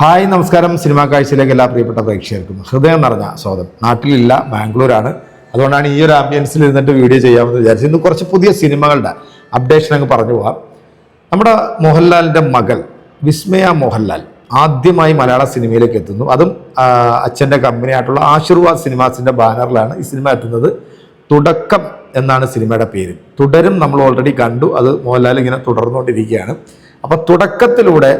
Hi നമസ്കാരം. Cinema കാഴ്ചയിലേക്ക് എല്ലാ പ്രിയപ്പെട്ട പ്രേക്ഷകർക്കും ഹൃദയം നിറഞ്ഞ സ്വാഗതം. നാട്ടിലില്ല ബാംഗ്ലൂരാണ്. അതുകൊണ്ടാണ് ഈ ഒരു ആംബിയൻസിൽ ഇരുന്നിട്ട് വീഡിയോ ചെയ്യാമെന്ന് വിചാരിച്ചു ഇന്ന് കുറച്ച് പുതിയ സിനിമകളുടെ അപ്ഡേഷൻ അങ്ങ് പറഞ്ഞു പോവാം നമ്മുടെ മോഹൻലാലിന്റെ മകൾ വിസ്മയ മോഹൻലാൽ ആദ്യമായി മലയാള സിനിമയിലേക്ക് എത്തുന്നു. അതും അച്ഛന്റെ കമ്പനിയായിട്ടുള്ള ആശീർവാദ് സിനിമാസിന്റെ ബാനറിലാണ് ഈ സിനിമ എത്തുന്നത്. തുടക്കം എന്നാണ് സിനിമയുടെ പേര്. തുടരും നമ്മൾ ഓൾറെഡി കണ്ടു. അത് മോഹൻലാൽ ഇങ്ങനെ തുടർന്നുകൊണ്ടിരിക്കുകയാണ്. അപ്പൊ തുടക്കത്തിലൂടെ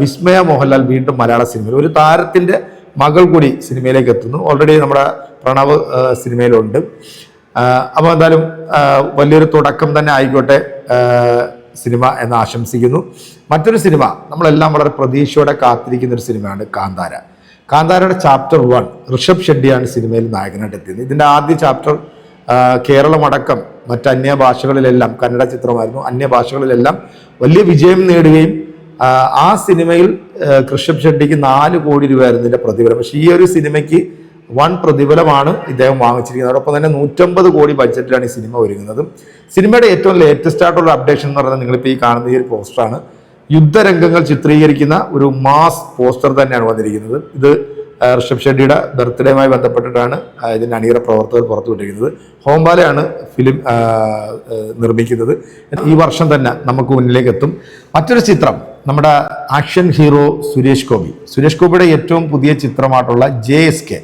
വിസ്മയ മോഹൻലാൽ വീണ്ടും മലയാള സിനിമയിൽ ഒരു താരത്തിന്റെ മകൾ കൂടി സിനിമയിലേക്ക് എത്തുന്നു. ഓൾറെഡി നമ്മുടെ പ്രണവ് സിനിമയിലുണ്ട്. അപ്പോൾ എന്തായാലും വലിയൊരു തുടക്കം തന്നെ ആയിക്കോട്ടെ സിനിമ എന്ന് ആശംസിക്കുന്നു. മറ്റൊരു സിനിമ നമ്മളെല്ലാം വളരെ പ്രതീക്ഷയോടെ കാത്തിരിക്കുന്ന ഒരു സിനിമയാണ് കാന്താര. കാന്താരയുടെ ചാപ്റ്റർ വൺ ഋഷഭ് ഷെഡ്ഡിയാണ് സിനിമയിൽ നായകനായിട്ട് എത്തിയത്. ഇതിന്റെ ആദ്യ ചാപ്റ്റർ കേരളമടക്കം മറ്റ് അന്യഭാഷകളിലെല്ലാം കന്നഡ ചിത്രമായിരുന്നു. അന്യ ഭാഷകളിലെല്ലാം വലിയ വിജയം നേടുകയും ആ, സിനിമയിൽ കൃഷ്ണ ഷെട്ടിക്ക് നാല് കോടി രൂപയായിരുന്നു ഇതിന്റെ പ്രതിഫലം. പക്ഷേ ഈ ഒരു സിനിമയ്ക്ക് വൺ പ്രതിഫലമാണ് ഇദ്ദേഹം വാങ്ങിച്ചിരിക്കുന്നത്. അതോടൊപ്പം തന്നെ നൂറ്റമ്പത് കോടി ബഡ്ജറ്റിലാണ് ഈ സിനിമ ഒരുങ്ങുന്നത്. സിനിമയുടെ ഏറ്റവും ലേറ്റസ്റ്റ് ആയിട്ടുള്ള അപ്ഡേഷൻ എന്ന് പറഞ്ഞാൽ നിങ്ങളിപ്പോൾ ഈ കാണുന്ന ഈ ഒരു പോസ്റ്ററാണ് യുദ്ധരംഗങ്ങൾ ചിത്രീകരിക്കുന്ന ഒരു മാസ് പോസ്റ്റർ തന്നെയാണ് വന്നിരിക്കുന്നത്. ഇത് ഋഷഭ് ഷെഡിയുടെ ബർത്ത്ഡേയുമായി ബന്ധപ്പെട്ടിട്ടാണ് ഇതിന്റെ അണിയറ പ്രവർത്തകർ പുറത്തുവിട്ടിരിക്കുന്നത് ഹോംബാലയാണ് ഫിലിം നിർമ്മിക്കുന്നത്. ഈ വർഷം തന്നെ നമുക്ക് മുന്നിലേക്ക് എത്തും. മറ്റൊരു ചിത്രം നമ്മുടെ ആക്ഷൻ ഹീറോ സുരേഷ് ഗോപി. സുരേഷ് ഗോപിയുടെ ഏറ്റവും പുതിയ ചിത്രമായിട്ടുള്ള J S K.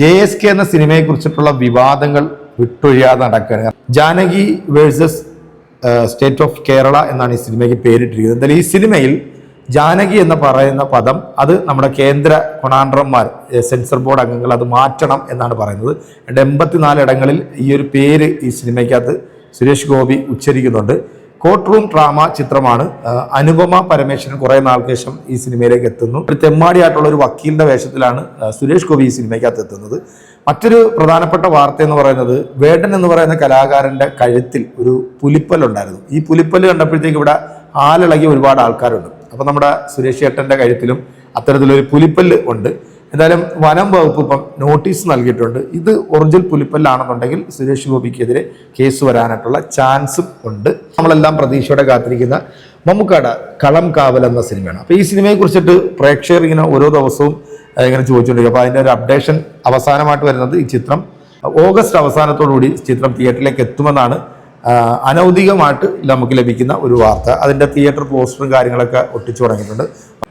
J S K എന്ന സിനിമയെ കുറിച്ചിട്ടുള്ള വിവാദങ്ങൾ വിട്ടൊഴിയാതെ നടക്കുകയാണ്. Janaki versus state of Kerala എന്നാണ് ഈ സിനിമയ്ക്ക് പേരിട്ടിരിക്കുന്നത്. എന്തായാലും ഈ സിനിമയിൽ ജാനകി എന്ന് പറയുന്ന പദം അത് നമ്മുടെ കേന്ദ്ര കൊണാണ്ടർമാർ സെൻസർ ബോർഡ് അംഗങ്ങൾ അത് മാറ്റണം എന്നാണ് പറയുന്നത്. രണ്ട് എൺപത്തിനാല് ഇടങ്ങളിൽ ഈ ഒരു പേര് ഈ സിനിമയ്ക്കകത്ത് സുരേഷ് ഗോപി ഉച്ചരിക്കുന്നുണ്ട്. കോർട്ട് റൂം ഡ്രാമ ചിത്രമാണ്. അനുപമ പരമേശ്വരൻ കുറേ നാൾക്ക് ശേഷം ഈ സിനിമയിലേക്ക് എത്തുന്നു. ഒരു തെമ്മാടിയായിട്ടുള്ള ഒരു വക്കീലിന്റെ വേഷത്തിലാണ് സുരേഷ് ഗോപി ഈ സിനിമയ്ക്കകത്ത് എത്തുന്നത്. മറ്റൊരു പ്രധാനപ്പെട്ട വാർത്ത എന്ന് പറയുന്നത് വേടൻ എന്ന് പറയുന്ന കലാകാരന്റെ കഴുത്തിൽ ഒരു പുലിപ്പൽ ഉണ്ടായിരുന്നു ഈ പുലിപ്പൽ കണ്ടപ്പോഴത്തേക്ക് ഇവിടെ ആലിളകിയ ഒരുപാട് ആൾക്കാരുണ്ട്. അപ്പൊ നമ്മുടെ സുരേഷ് ഏട്ടന്റെ കഴുത്തിലും അത്തരത്തിലൊരു പുലിപ്പല്ല് ഉണ്ട്. എന്തായാലും വനം വകുപ്പ് ഇപ്പം നോട്ടീസ് നൽകിയിട്ടുണ്ട്. ഇത് ഒറിജിനൽ പുലിപ്പല്ലാണെന്നുണ്ടെങ്കിൽ സുരേഷ് ഗോപിക്കെതിരെ കേസ് വരാനായിട്ടുള്ള ചാൻസും ഉണ്ട്. നമ്മളെല്ലാം പ്രതീക്ഷയോടെ കാത്തിരിക്കുന്ന മമ്മൂക്കാട് കളം കാവൽ എന്ന സിനിമയാണ്. അപ്പോൾ ഈ സിനിമയെ കുറിച്ചിട്ട് പ്രേക്ഷകർ ഇങ്ങനെ ഓരോ ദിവസവും ഇങ്ങനെ ചോദിച്ചുകൊണ്ടിരിക്കും. അപ്പോൾ അതിന്റെ ഒരു അപ്ഡേഷൻ അവസാനമായിട്ട് വരുന്നത് ഈ ചിത്രം ഓഗസ്റ്റ് അവസാനത്തോടുകൂടി ചിത്രം തിയേറ്ററിലേക്ക് എത്തുമെന്നാണ് ആ, അനൗദ്യോഗികമായിട്ട് നമുക്ക് ലഭിക്കുന്ന ഒരു വാർത്ത. അതിന്റെ തിയേറ്റർ പോസ്റ്ററും കാര്യങ്ങളൊക്കെ ഒട്ടിച്ചു തുടങ്ങിയിട്ടുണ്ട്.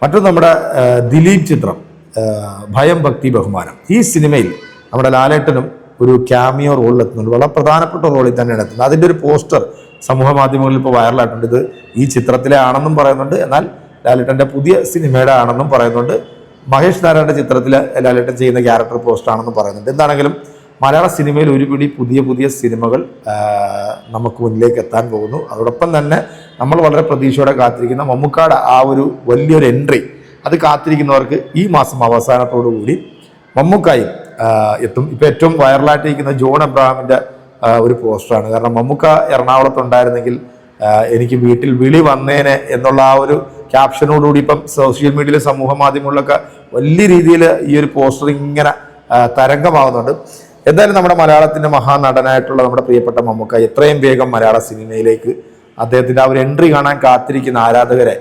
മറ്റൊന്ന് നമ്മുടെ ദിലീപ് ചിത്രം ഭയം ഭക്തി ബഹുമാനം. ഈ സിനിമയിൽ നമ്മുടെ ലാലേട്ടനും ഒരു ക്യാമിയോ റോളിൽ എത്തുന്നുണ്ട്. വളരെ പ്രധാനപ്പെട്ട റോളിൽ തന്നെയാണ് എത്തുന്നത്. അതിന്റെ ഒരു പോസ്റ്റർ സമൂഹ മാധ്യമങ്ങളിൽ ഇപ്പോൾ വൈറലായിട്ടുണ്ട്. ഇത് ഈ ചിത്രത്തിലെ ആണെന്നും പറയുന്നുണ്ട്. എന്നാൽ ലാലേട്ടന്റെ പുതിയ സിനിമയുടെ ആണെന്നും പറയുന്നുണ്ട്. മഹേഷ് നാരായണന്റെ ചിത്രത്തിൽ ലാലേട്ടൻ ചെയ്യുന്ന ക്യാരക്ടർ പോസ്റ്റ് ആണെന്നും പറയുന്നുണ്ട്. എന്താണെങ്കിലും മലയാള സിനിമയിൽ ഒരുപിടി പുതിയ പുതിയ സിനിമകൾ നമുക്ക് മുന്നിലേക്ക് എത്താൻ പോകുന്നു. അതോടൊപ്പം തന്നെ നമ്മൾ വളരെ പ്രതീക്ഷയോടെ കാത്തിരിക്കുന്ന മമ്മൂക്കാട് ആ ഒരു വലിയൊരു എൻട്രി അത് കാത്തിരിക്കുന്നവർക്ക് ഈ മാസം അവസാനത്തോടു കൂടി മമ്മൂക്കായും എത്തും. ഇപ്പോൾ ഏറ്റവും വൈറലായിട്ടിരിക്കുന്ന ജോൺ എബ്രഹാമിന്റെ ഒരു പോസ്റ്ററാണ്. കാരണം മമ്മൂക്ക എറണാകുളത്ത് ഉണ്ടായിരുന്നെങ്കിൽ എനിക്ക് വീട്ടിൽ വിളി വന്നേനെ എന്നുള്ള ആ ഒരു ക്യാപ്ഷനോടുകൂടി ഇപ്പം സോഷ്യൽ മീഡിയയിലെ സമൂഹ മാധ്യമങ്ങളിലൊക്കെ വലിയ രീതിയിൽ ഈ ഒരു പോസ്റ്റർ ഇങ്ങനെ തരംഗമാകുന്നുണ്ട് എന്തായാലും നമ്മുടെ മലയാളത്തിന്റെ മഹാനടനായിട്ടുള്ള നമ്മുടെ പ്രിയപ്പെട്ട മമ്മൂക്ക എത്രയും വേഗം മലയാള സിനിമയിലേക്ക് അദ്ദേഹത്തിന്റെ ആ ഒരു എൻട്രി കാണാൻ കാത്തിരിക്കുന്ന ആരാധകരെ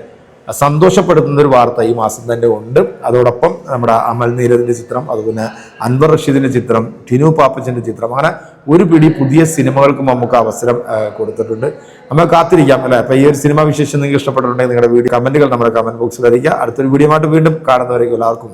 സന്തോഷപ്പെടുത്തുന്ന ഒരു വാർത്ത ഈ മാസം തന്നെ ഉണ്ട്. അതോടൊപ്പം നമ്മുടെ അമൽ നീരദിന്റെ ചിത്രം അതുപോലെ അൻവർ റഷീദിന്റെ ചിത്രം ടിനു പാപ്പച്ചന്റെ ചിത്രം അങ്ങനെ ഒരു പിടി പുതിയ സിനിമകൾക്ക് നമുക്ക് അവസരം കൊടുത്തിട്ടുണ്ട്. നമ്മൾ കാത്തിരിക്കാം അല്ലേ? അപ്പോൾ ഈ ഒരു സിനിമ വിശേഷം നിങ്ങൾക്ക് ഇഷ്ടപ്പെട്ടിട്ടുണ്ടെങ്കിൽ നിങ്ങളുടെ വീഡിയോ കമന്റുകൾ നമ്മുടെ കമന്റ് ബോക്സിൽ അറിയിക്കുക. അടുത്തൊരു വീഡിയോ ആയിട്ട് വീണ്ടും കാണുന്നവരേക്കും എല്ലാവർക്കും